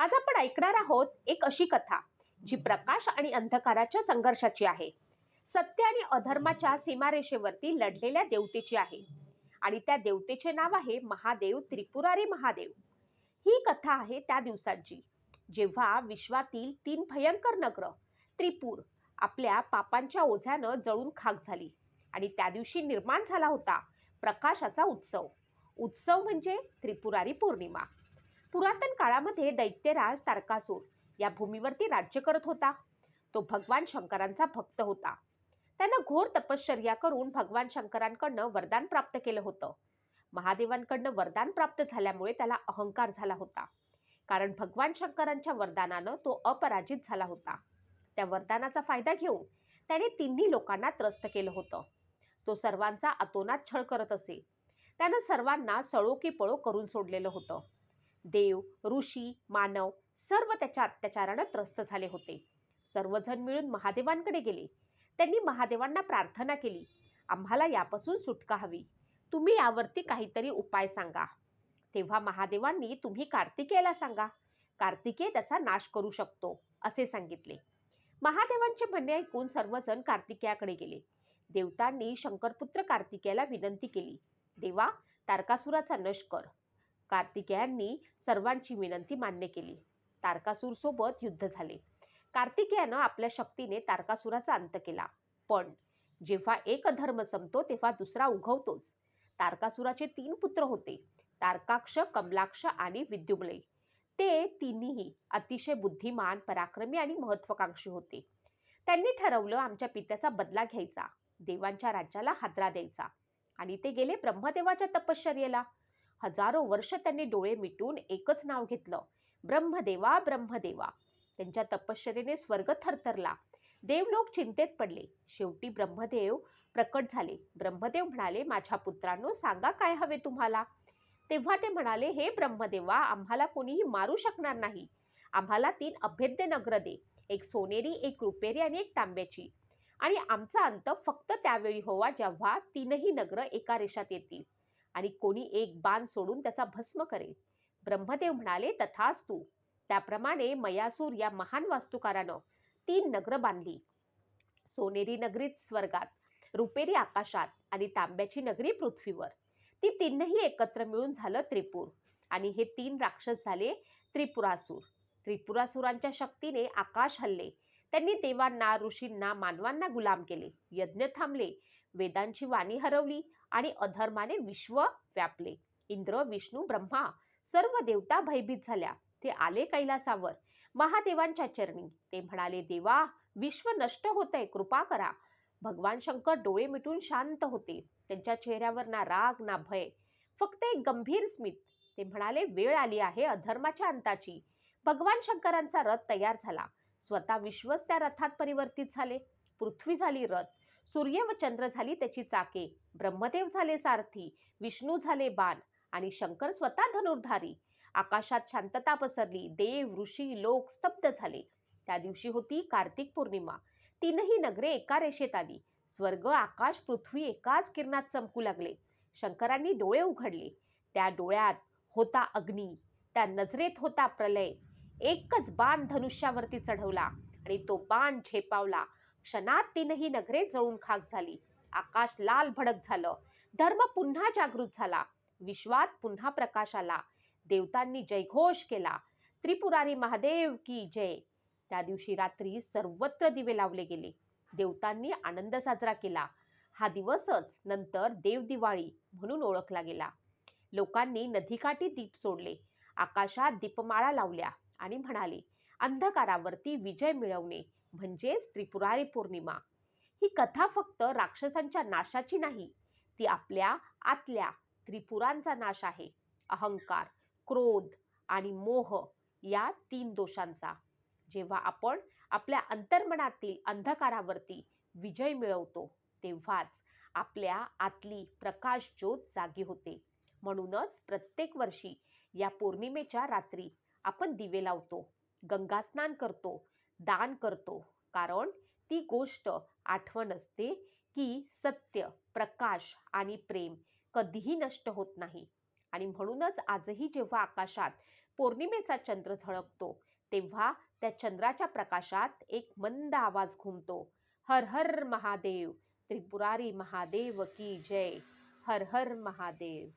आज आपण ऐकणार आहोत एक अशी कथा जी प्रकाश आणि अंधकाराच्या संघर्षाची आहे. सत्य आणि अधर्माच्या सीमारेषेवरती लढलेल्या देवतेची आहे. आणि त्या देवतेचे नाव आहे महादेव त्रिपुरारी महादेव. ही कथा आहे त्या दिवसांची जेव्हा विश्वातील तीन भयंकर नगर त्रिपूर आपल्या पापांच्या ओझ्यानं जळून खाक झाली. आणि त्या दिवशी निर्माण झाला होता प्रकाशाचा उत्सव. उत्सव म्हणजे त्रिपुरारी पौर्णिमा. पुरातन काळामध्ये दैत्यराज तारकासूर या भूमीवरती राज्य करत होता. तो भगवान शंकरांचा भक्त होता. त्यानं घोर तपश्चर्या करून भगवान शंकरांकडनं वरदान प्राप्त केलं होतं. महादेवांकडनं वरदान प्राप्त झाल्यामुळे त्याला अहंकार झाला होता. कारण भगवान शंकरांच्या वरदानानं तो अपराजित झाला होता. त्या वरदानाचा फायदा घेऊन त्याने तिन्ही लोकांना त्रस्त केलं होतं. तो सर्वांचा अतोनात छळ करत असे. त्यानं सर्वांना सळो की पळो करून सोडलेलं होतं. देव ऋषी मानव सर्व त्याच्या अत्याचारानं त्रस्त झाले होते. सर्वजण मिळून महादेवांकडे गेले. त्यांनी महादेवांना प्रार्थना केली. आम्हाला यापासून सुटका हवी. तुम्ही यावरती काहीतरी उपाय सांगा. तेव्हा महादेवांनी तुम्ही कार्तिकेयला सांगा. कार्तिकेय त्याचा नाश करू शकतो असे सांगितले. महादेवांचे म्हणणे ऐकून सर्वजण कार्तिकेयाकडे गेले. देवतांनी शंकरपुत्र कार्तिकेयाला विनंती केली. देवा तारकासुराचा नश कर. कार्तिकेयांनी सर्वांची विनंती मान्य केली. तारकासूरसोबत युद्ध झाले. कार्तिकेयानं आपल्या शक्तीने तारकासुराचा अंत केला. पण जेव्हा एक धर्म संपतो तेव्हा दुसरा उगवतोच. तारकासुराचे तीन पुत्र होते. तारकाक्ष कमलाक्ष आणि विद्युमलय ते तिन्ही अतिशय बुद्धिमान पराक्रमी आणि महत्वाकांक्षी होते. त्यांनी ठरवलं आमच्या पित्याचा बदला घ्यायचा. देवांच्या राज्याला हादरा द्यायचा. आणि ते गेले ब्रह्मदेवाच्या तपश्चर्येला. हजारो वर्ष त्यांनी डोळे मिटून एकच नाव घेतलं. ब्रह्मदेवा ब्रह्मदेवा. त्यांच्या तपश्चर्येने स्वर्ग थरथरला. देवलोक चिंतेत पडले. शेवटी ब्रह्मदेव प्रकट झाले. ब्रह्मदेव म्हणाले माझ्या पुत्रांनो सांगा काय हवे तुम्हाला? तेव्हा ते म्हणाले हे ब्रह्मदेवा आम्हाला कोणीही मारू शकणार नाही. आम्हाला तीन अभेद्य नगर दे. एक सोनेरी एक रुपेरी आणि एक तांब्याची. आणि आमचा अंत फक्त त्यावेळी होवा जेव्हा तीनही नगर एका रेषात येतील. आणि कोणी एक बाण सोडून त्याचा भस्म करेल. ब्रह्मदेव म्हणाले तथास्तु त्याप्रमाणे मयासूर या महान वास्तुकारानं तीन नगर बांधली. सोनेरी नगरीत स्वर्गात रुपेरी आकाशात आणि तांब्याची नगरी पृथ्वीवर. ती तीनही एकत्र मिळून झालं त्रिपूर. आणि हे तीन राक्षस झाले त्रिपुरासूर. त्रिपुरासुरांच्या शक्तीने आकाश हल्ले. त्यांनी देवांना ऋषींना मानवांना गुलाम केले. यज्ञ थांबले. वेदांची वाणी हरवली. आणि अधर्माने विश्व व्यापले. इंद्र विष्णू ब्रह्मा सर्व देवता भयभीत झाल्या. ते आले कैलासावर. महादेवांच्या चरणी. ते म्हणाले देवा विश्व नष्ट होतंय. कृपा करा. भगवान शंकर डोळे मिटून शांत होते. त्यांच्या चेहऱ्यावर ना राग ना भय फक्त एक गंभीर स्मित. ते म्हणाले वेळ आली आहे अधर्माच्या अंताची. भगवान शंकरांचा रथ तयार झाला. स्वतः विश्वच त्या रथात परिवर्तित झाले. पृथ्वी झाली रथ. सूर्य व चंद्र झाली त्याची चाके. ब्रह्मदेव झाले सारथी विष्णू झाले बाण आणि शंकर स्वतः धनुर्धारी. आकाशात शांतता पसरली देव ऋषी लोक स्तब्ध झाले. त्या दिवशी होती कार्तिक पौर्णिमा. तीनही नगरे एका रेषेत आली. स्वर्ग आकाश पृथ्वी एकाच किरणात चमकू लागले. शंकरांनी डोळे उघडले. त्या डोळ्यात होता अग्नी. त्या नजरेत होता प्रलय. एकच बाण धनुष्यावरती चढवला आणि तो बाण झेपावला. क्षणात तीनही नगरे जळून खाक झाली. आकाश लाल भडक झालं. धर्म पुन्हा जागृत झाला. विश्वात पुन्हा प्रकाश आला. देवतांनी जयघोष केला. त्रिपुरारी महादेव की जय. त्या दिवशी रात्री सर्वत्र दिवे लावले गेले. देवतांनी आनंद साजरा केला. हा दिवसच नंतर देवदिवाळी म्हणून ओळखला गेला. लोकांनी नदीकाठी दीप सोडले. आकाशात दीपमाळा लावल्या आणि म्हणाले अंधकारावरती विजय मिळवणे म्हणजेच त्रिपुरारी पौर्णिमा. ही कथा फक्त राक्षसांच्या नाशाची नाही ती आपल्या आतल्या त्रिपुरांचा नाश आहे. अहंकार क्रोध आणि मोह या तीन दोषांचा. जेव्हा आपण आपल्या अंतर्मनातील अंधकारावरती विजय मिळवतो तेव्हाच आपल्या आतली प्रकाश ज्योत जागी होते. म्हणूनच प्रत्येक वर्षी या पौर्णिमेच्या रात्री आपण दिवे लावतो गंगास्नान करतो दान करतो. कारण ती गोष्ट आठवण असते की सत्य प्रकाश आणि प्रेम कधीही नष्ट होत नाही. आणि म्हणूनच आजही जेव्हा आकाशात पौर्णिमेचा चंद्र झळकतो तेव्हा त्या चंद्राच्या प्रकाशात एक मंद आवाज घुमतो. हर हर महादेव त्रिपुरारी महादेव की जय. हर हर महादेव.